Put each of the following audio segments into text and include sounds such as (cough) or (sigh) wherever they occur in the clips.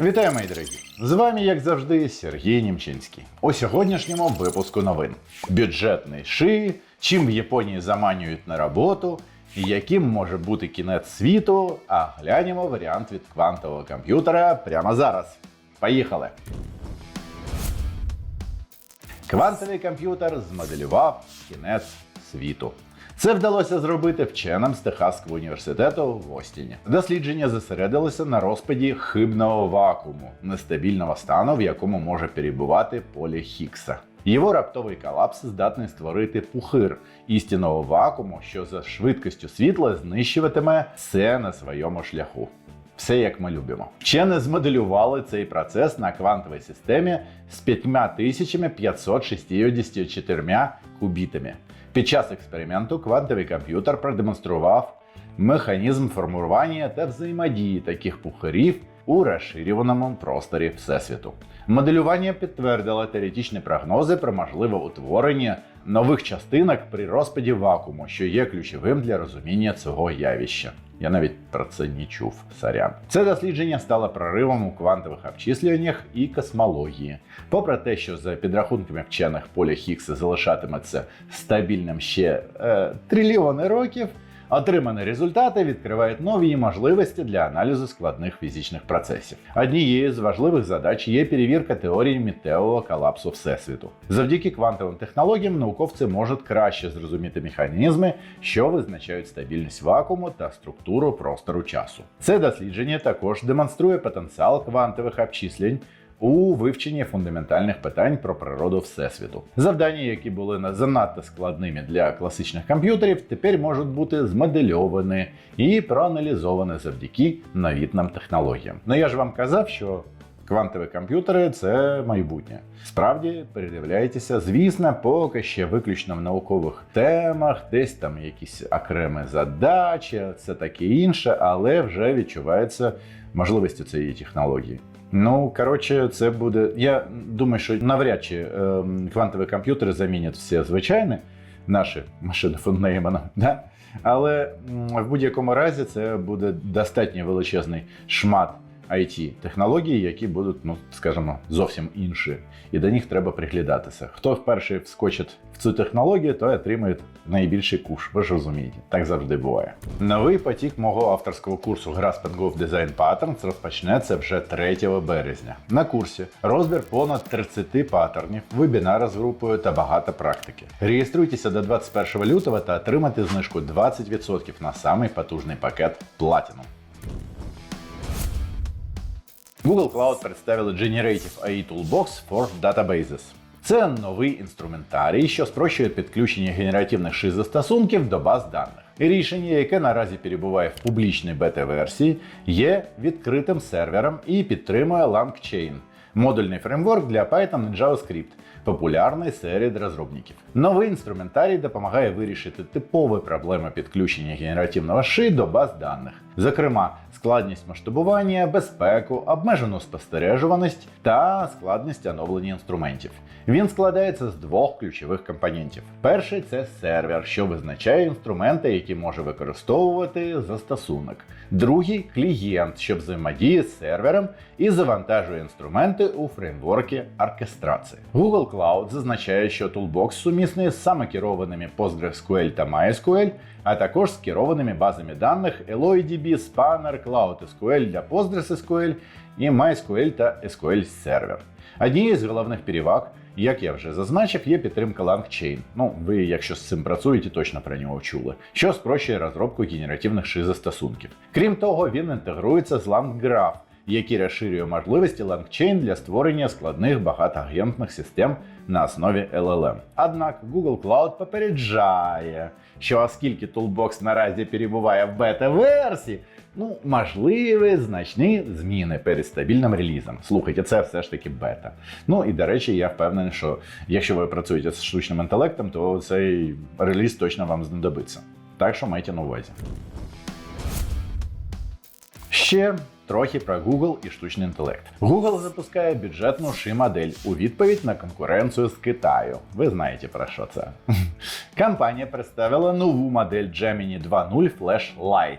Вітаю, мої дорогі! З вами, як завжди, Сергій Німчинський. У сьогоднішньому випуску новин: бюджетний ши, чим в Японії заманюють на роботу, і яким може бути кінець світу. А глянемо варіант від квантового комп'ютера прямо зараз. Поїхали! Квантовий комп'ютер змоделював кінець світу. Це вдалося зробити вченим з Техаського університету в Остіні. Дослідження зосередилося на розпаді хибного вакууму, нестабільного стану, в якому може перебувати поле Хіггса. Його раптовий колапс здатний створити пухир істинного вакууму, що за швидкістю світла знищуватиме все на своєму шляху. Все як ми любимо. Вчені змоделювали цей процес на квантовій системі з 5564 кубітами. Під час експерименту квантовий комп'ютер продемонстрував механізм формування та взаємодії таких пухарів у розширюваному просторі Всесвіту. Моделювання підтвердило теоретичні прогнози про можливе утворення нових частинок при розпаді вакууму, що є ключовим для розуміння цього явища. Я навіть про це не чув. Сорян. Це дослідження стало проривом у квантових обчислюваннях і космології. Попри те, що за підрахунками вчених поля Хіггса залишатиметься стабільним ще е, трильйони років. Отримані результати відкривають нові можливості для аналізу складних фізичних процесів. Однією з важливих задач є перевірка теорії мітеового колапсу Всесвіту. Завдяки квантовим технологіям науковці можуть краще зрозуміти механізми, що визначають стабільність вакууму та структуру простору часу. Це дослідження також демонструє потенціал квантових обчислень у вивченні фундаментальних питань про природу Всесвіту. Завдання, які були на- занадто складними для класичних комп'ютерів, тепер можуть бути змодельовані і проаналізовані завдяки новітним технологіям. Ну я ж вам казав, що. Квантові комп'ютери це майбутнє. Справді передивляйтеся, звісно, поки ще виключно в наукових темах, десь там якісь окремі задачі, це таке інше, але вже відчувається можливості цієї технології. Ну, коротше, це буде. Я думаю, що навряд чи ем, квантові комп'ютери замінять всі звичайні наші машини фон Неймана, да? Але в будь-якому разі це буде достатньо величезний шмат it технологій, які будуть, ну скажімо, зовсім інші, і до них треба приглядатися. Хто вперше вскочить в цю технологію, той отримує найбільший куш. Ви ж розумієте, так завжди буває. Новий потік мого авторського курсу Grasping Go Design Patterns розпочнеться вже 3 березня. На курсі розбір понад 30 паттернів, вебінари з групою та багато практики. Реєструйтеся до 21 лютого та отримайте знижку 20% на самий потужний пакет Platinum. Google Cloud представили Generative AI Toolbox for Databases. Це новий інструментарій, що спрощує підключення генеративних шизостосунків до баз даних. Рішення, яке наразі перебуває в публічній бета-версії, є відкритим сервером і підтримує LangChain – модульний фреймворк для Python і JavaScript, популярний серед розробників. Новий інструментарій допомагає вирішити типові проблеми підключення генеративного ши до баз даних, зокрема, складність масштабування, безпеку, обмежену спостережуваність та складність оновлення інструментів. Він складається з двох ключових компонентів. Перший це сервер, що визначає інструменти, які може використовувати застосунок. Другий клієнт, що взаємодіє з сервером і завантажує інструменти у фреймворки оркестрації. Google Cloud зазначає, що Toolbox сумісний з самокерованими PostgreSQL та MySQL, а також з керованими базами даних EloyDB, Spanner, CloudSQL для PostgreSQL і MySQL та SQL Server. Однією з головних переваг, як я вже зазначив, є підтримка LangChain. Ну, ви, якщо з цим працюєте, точно про нього чули, що спрощує розробку генеративних шизостосунків. Крім того, він інтегрується з LangGraph, який розширює можливості LangChain для створення складних багатоагентних систем на основі LLM. Однак Google Cloud попереджає, що оскільки Toolbox наразі перебуває в бета-версії, ну, можливі значні зміни перед стабільним релізом. Слухайте, це все ж таки бета. Ну і до речі, я впевнений, що якщо ви працюєте з штучним інтелектом, то цей реліз точно вам знадобиться. Так що майте на увазі. Ще трохи про Google і штучний інтелект. Google запускає бюджетну ши-модель у відповідь на конкуренцію з Китаю. Ви знаєте про що це. (laughs) Компанія представила нову модель Gemini 2.0 Flash Lite.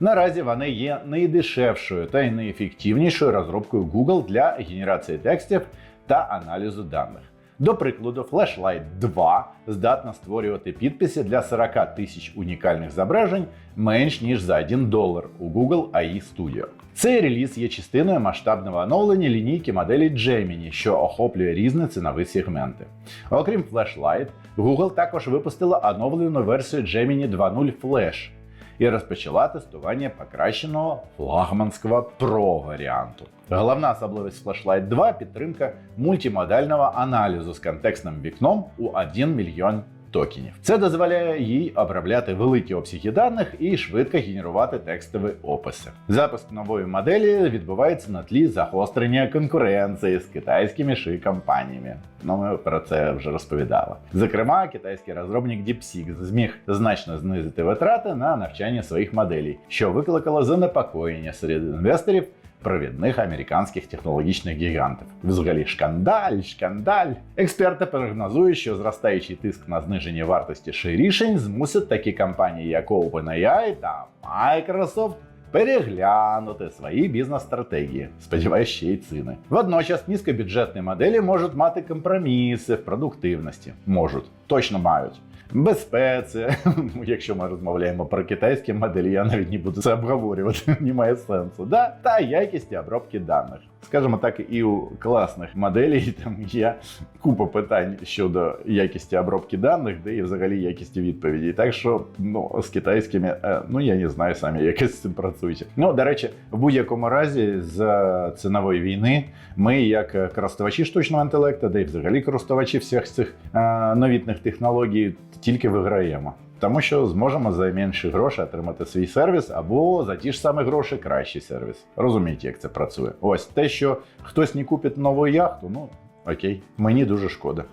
Наразі вони є найдешевшою та й найефективнішою розробкою Google для генерації текстів та аналізу даних. До прикладу, Flashlight 2 здатна створювати підписи для 40 тисяч унікальних зображень менш ніж за 1 долар у Google AI Studio. Цей реліз є частиною масштабного оновлення лінійки моделі Gemini, що охоплює різні цінові сегменти. Окрім Flashlight, Google також випустила оновлену версію Gemini 2.0 Flash і розпочала тестування покращеного флагманського Pro варіанту. Головна особливість Flashlight 2 підтримка мультимодального аналізу з контекстним вікном у 1 мільйон токенів. Це дозволяє їй обробляти великі обсяги даних і швидко генерувати текстові описи. Запуск нової моделі відбувається на тлі загострення конкуренції з китайськими ши компаніями. Ну, ми про це вже розповідали. Зокрема, китайський розробник DeepSeek зміг значно знизити витрати на навчання своїх моделей, що викликало занепокоєння серед інвесторів провідних американських технологічних гігантів. Взагалі, шкандаль, шкандаль. Експерти прогнозують, що зростаючий тиск на зниження вартості рішень змусить такі компанії, як OpenAI та Microsoft, переглянути свої бізнес-стратегії, сподіваюсь, ще й ціни. Водночас низькобюджетні моделі можуть мати компроміси в продуктивності. Можуть, точно мають. Безпеці, (laughs) якщо ми розмовляємо про китайські моделі, я навіть не буду це обговорювати, (laughs) немає сенсу. Да? Та якість обробки даних. Скажімо так, і у класних моделей (laughs) там є купа питань щодо якісті обробки даних, де і взагалі якісті відповідей. Так що ну, з китайськими, е, ну я не знаю самі, (laughs) як з цим працюють. Ну, до речі, в будь-якому разі з цинової війни ми, як користувачі штучного інтелекту, де і взагалі користувачі всіх цих е, новітних технологій, тільки виграємо. Тому що зможемо за менші гроші отримати свій сервіс або за ті ж самі гроші кращий сервіс. Розумієте, як це працює? Ось те, що хтось не купить нову яхту, ну окей, мені дуже шкода.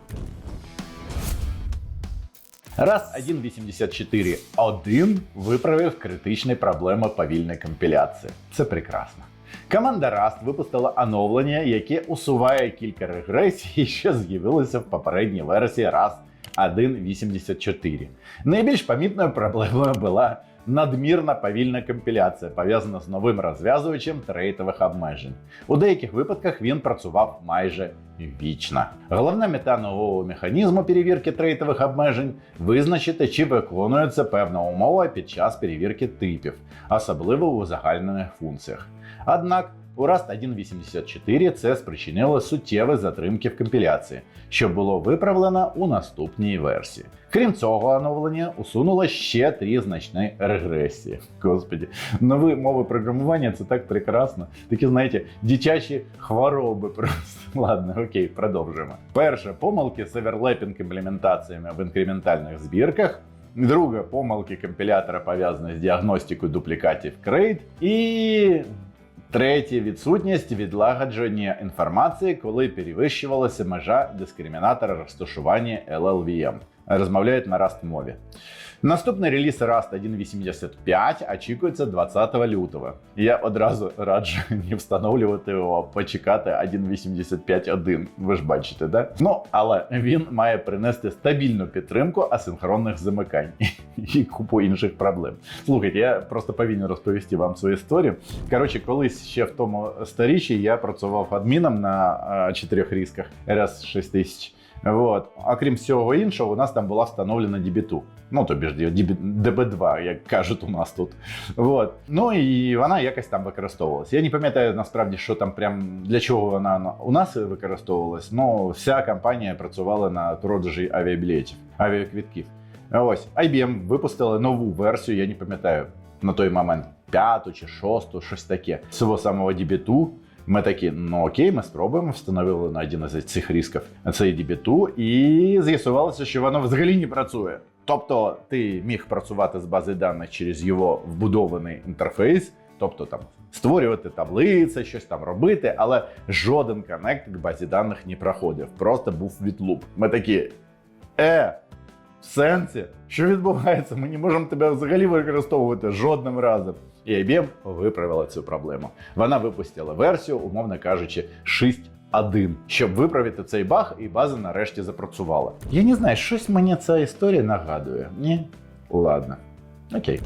Раз 1.84.1 виправив критичні проблеми повільної компіляції. Це прекрасно. Команда Rust випустила оновлення, яке усуває кілька регресій, (laughs) що з'явилися в попередній версії Rust 1.84. Найбільш помітною проблемою була надмірна повільна компіляція, пов'язана з новим розв'язувачем трейтових обмежень. У деяких випадках він працював майже вічно. Головна мета нового механізму перевірки трейтових обмежень визначити, чи виконується певна умова під час перевірки типів, особливо у загальнених функціях. Однак у Rust 1.84 це спричинило суттєві затримки в компіляції, що було виправлено у наступній версії. Крім цього, оновлення усунуло ще три значні регресії. Господі, нові мови програмування це так прекрасно. Такі, знаєте, дитячі хвороби просто. (laughs) Ладно, окей, продовжуємо. Перше, помилки з оверлепінг імплементаціями в інкрементальних збірках. Друге, помилки компілятора пов'язані з діагностикою дуплікатів крейт. І Третє відсутність відлагодження інформації, коли перевищувалася межа дискримінатора розташування LLVM. Розмовляють на раст мові. Наступний реліз Rust 1.85 очікується 20 лютого. Я одразу раджу не встановлювати його, почекати 1.85.1. Ви ж бачите, да? Ну, але він має принести стабільну підтримку асинхронних замикань і купу інших проблем. Слухайте, я просто повинен розповісти вам свою історію. Коротше, колись ще в тому сторіччі я працював адміном на е, чотирьох різках RS 6000. Вот. А всього іншого, у нас там була встановлена DB2. Ну, тобі ж DB2, як кажуть у нас тут. Вот. Ну і вона якось там використовувалася. Я не пам'ятаю насправді, що там прям для чого вона у нас використовувалась. Ну, вся компанія працювала на продажі авіабілетів, авіаквітків. Ось IBM випустили нову версію, я не пам'ятаю на той момент п'яту чи шосту, щось таке. Цього самого DB2. Ми такі, ну окей, ми спробуємо, встановили на один із цих різків цей DB2, і з'ясувалося, що воно взагалі не працює. Тобто ти міг працювати з бази даних через його вбудований інтерфейс, тобто там створювати таблиці, щось там робити, але жоден коннект к базі даних не проходив. Просто був відлуп. Ми такі. Е, в сенсі, що відбувається? Ми не можемо тебе взагалі використовувати жодним разом. І IBM виправила цю проблему. Вона випустила версію, умовно кажучи, 6.1, щоб виправити цей баг, і база нарешті запрацювала. Я не знаю, щось мені ця історія нагадує. Ні? Ладно. Окей.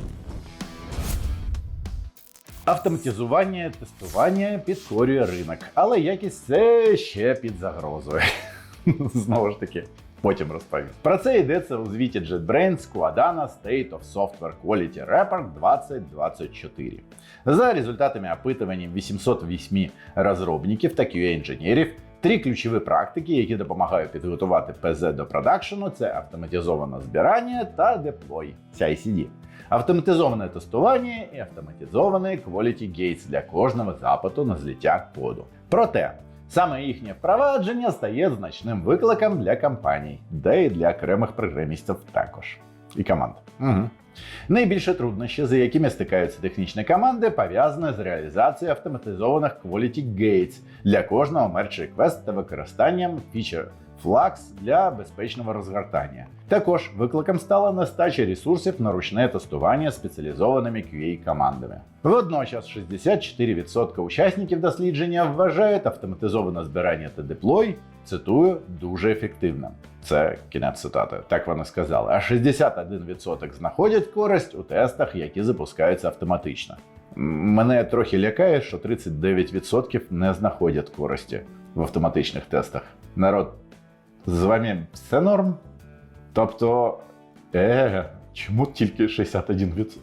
Автоматизування тестування підкорює ринок, але якість все ще під загрозою. (laughs) Знову ж таки, потім розповім. Про це йдеться у звіті JetBrains Squadana State of Software Quality Report 2024. За результатами опитування 808 розробників та QA-інженерів, три ключові практики, які допомагають підготувати ПЗ до продакшену, це автоматизоване збирання та деплой CI/CD. Автоматизоване тестування і автоматизований Quality Gates для кожного запиту на злиття коду. Проте саме їхнє впровадження стає значним викликом для компаній, де і для окремих програмістів також. І команд. Угу. Найбільше труднощі, з якими стикаються технічні команди, пов'язані з реалізацією автоматизованих Quality Gates для кожного merge request та використанням фічер Flux для безпечного розгортання. Також викликом стала нестача ресурсів на ручне тестування спеціалізованими QA-командами. Водночас 64% учасників дослідження вважають автоматизоване збирання та деплой, цитую, дуже ефективним. Це кінець цитати. Так вони сказали. А 61% знаходять користь у тестах, які запускаються автоматично. Мене трохи лякає, що 39% не знаходять користі в автоматичних тестах. Народ, з вами все норм? Тобто, е, чому тільки 61%?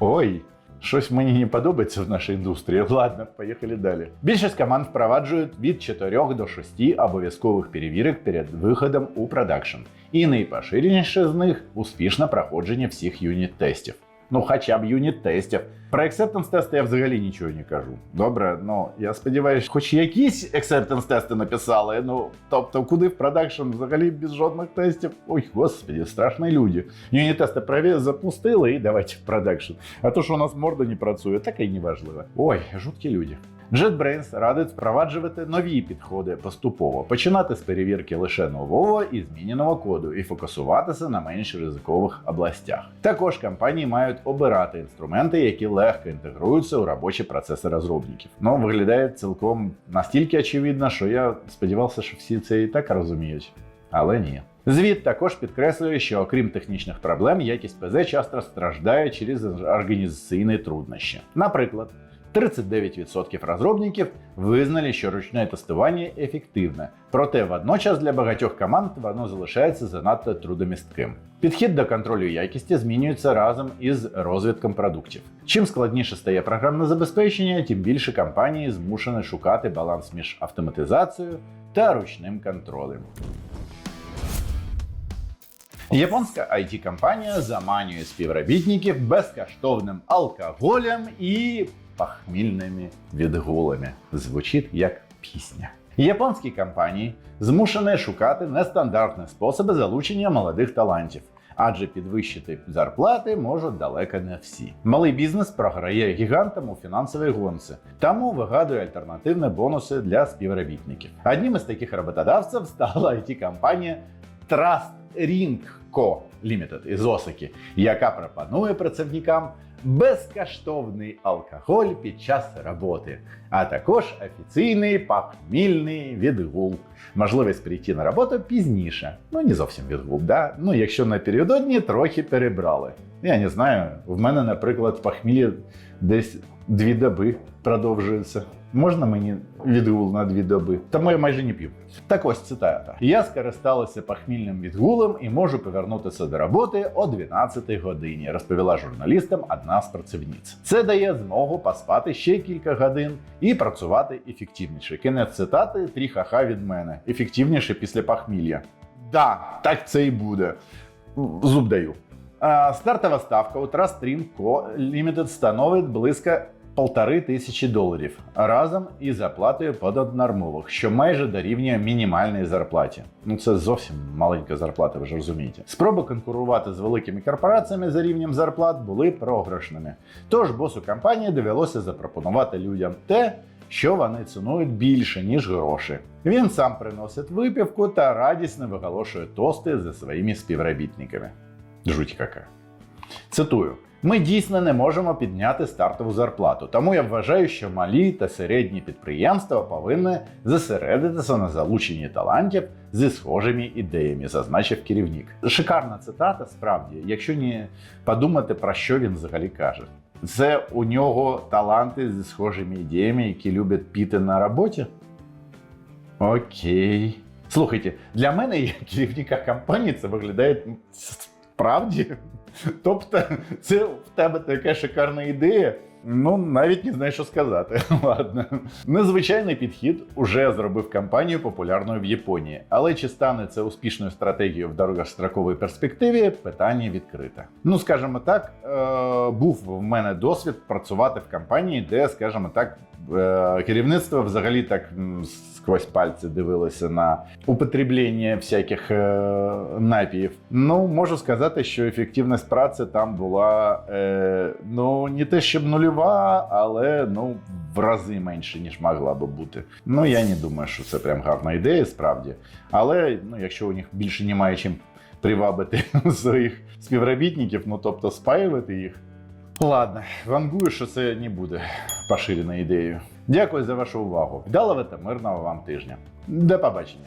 Ой, щось мені не подобається в нашій індустрії. Ладно, поїхали далі. Більшість команд впроваджують від 4 до 6 обов'язкових перевірок перед виходом у продакшн. І найпоширеніше з них успішне проходження всіх юніт-тестів. Ну, хоча б юніт-тестів. Про acceptance тести я взагалі нічого не кажу. Добре, ну я сподіваюся, хоч якісь acceptance тести написали. Ну тобто, куди в продакшн взагалі без жодних тестів. Ой, господі, страшні люди. Юніт-тести праві запустили і давайте в продакшн. А то, що у нас морда не працює, таке й не важливо. Ой, жуткі люди. JetBrains радить впроваджувати нові підходи поступово, починати з перевірки лише нового і зміненого коду і фокусуватися на менш ризикових областях. Також компанії мають обирати інструменти, які легко інтегруються у робочі процеси розробників. Ну, виглядає цілком настільки очевидно, що я сподівався, що всі це і так розуміють. Але ні. Звіт також підкреслює, що окрім технічних проблем, якість ПЗ часто страждає через організаційні труднощі. Наприклад, 39% розробників визнали, що ручне тестування ефективне, проте водночас для багатьох команд воно залишається занадто трудомістким. Підхід до контролю якісті змінюється разом із розвитком продуктів. Чим складніше стає програмне забезпечення, тим більше компанії змушені шукати баланс між автоматизацією та ручним контролем. Японська it компанія заманює співробітників безкоштовним алкоголем і пахмільними відгулами. Звучить як пісня. Японські компанії змушені шукати нестандартні способи залучення молодих талантів. Адже підвищити зарплати можуть далеко не всі. Малий бізнес програє гігантам у фінансовій гонці, тому вигадує альтернативні бонуси для співробітників. Одним із таких роботодавців стала it компанія Trust Ring Co. Limited із Осаки, яка пропонує працівникам безкоштовний алкоголь під час роботи, а також офіційний пахмільний відгул. Можливість прийти на роботу пізніше. Ну не зовсім відгул, да? Ну якщо напередодні трохи перебрали. Я не знаю, в мене, наприклад, похмілля десь дві доби продовжується. Можна мені відгул на дві доби? Тому я майже не п'ю. Так ось цитата. Я скористалася похмільним відгулом і можу повернутися до роботи о 12 годині, розповіла журналістам одна з працівниць. Це дає змогу поспати ще кілька годин і працювати ефективніше. Кінець цитати три ха від мене. Ефективніше після похмілля. Да, так це і буде. Зуб даю. Стартова ставка у Trust Stream Co. Limited становить близько полтори тисячі доларів разом із зарплатою пододнормових, що майже дорівнює мінімальній зарплаті. Ну це зовсім маленька зарплата, ви ж розумієте. Спроби конкурувати з великими корпораціями за рівнем зарплат були програшними. Тож босу компанії довелося запропонувати людям те. Що вони цінують більше, ніж гроші. Він сам приносить випівку та радісно виголошує тости за своїми співробітниками. Жуть яка. Цитую: ми дійсно не можемо підняти стартову зарплату, тому я вважаю, що малі та середні підприємства повинні зосередитися на залученні талантів зі схожими ідеями, зазначив керівник. Шикарна цитата, справді, якщо не подумати про що він взагалі каже. Це у нього таланти зі схожими ідеями, які люблять піти на роботі? Окей. Слухайте, для мене, як керівника компанії, це виглядає справді. (laughs) Тобто, це в тебе така шикарна ідея. Ну, навіть не знаю, що сказати. (laughs) Ладно. Незвичайний підхід уже зробив компанію популярною в Японії. Але чи стане це успішною стратегією в довгостроковій перспективі? Питання відкрите. Ну, скажімо так, е- був в мене досвід працювати в компанії, де, скажімо так, керівництво взагалі так сквозь пальці дивилося на употреблення всяких е- напіїв. Ну, можу сказати, що ефективність праці там була е- ну не те, щоб нульова, але ну в рази менше, ніж могла би бути. Ну я не думаю, що це прям гарна ідея, справді. Але ну, якщо у них більше немає чим привабити (laughs) своїх співробітників, ну тобто спаювати їх. Ладно, вангую, що це не буде поширеною ідеєю. Дякую за вашу увагу. Вдалого та мирного вам тижня. До побачення.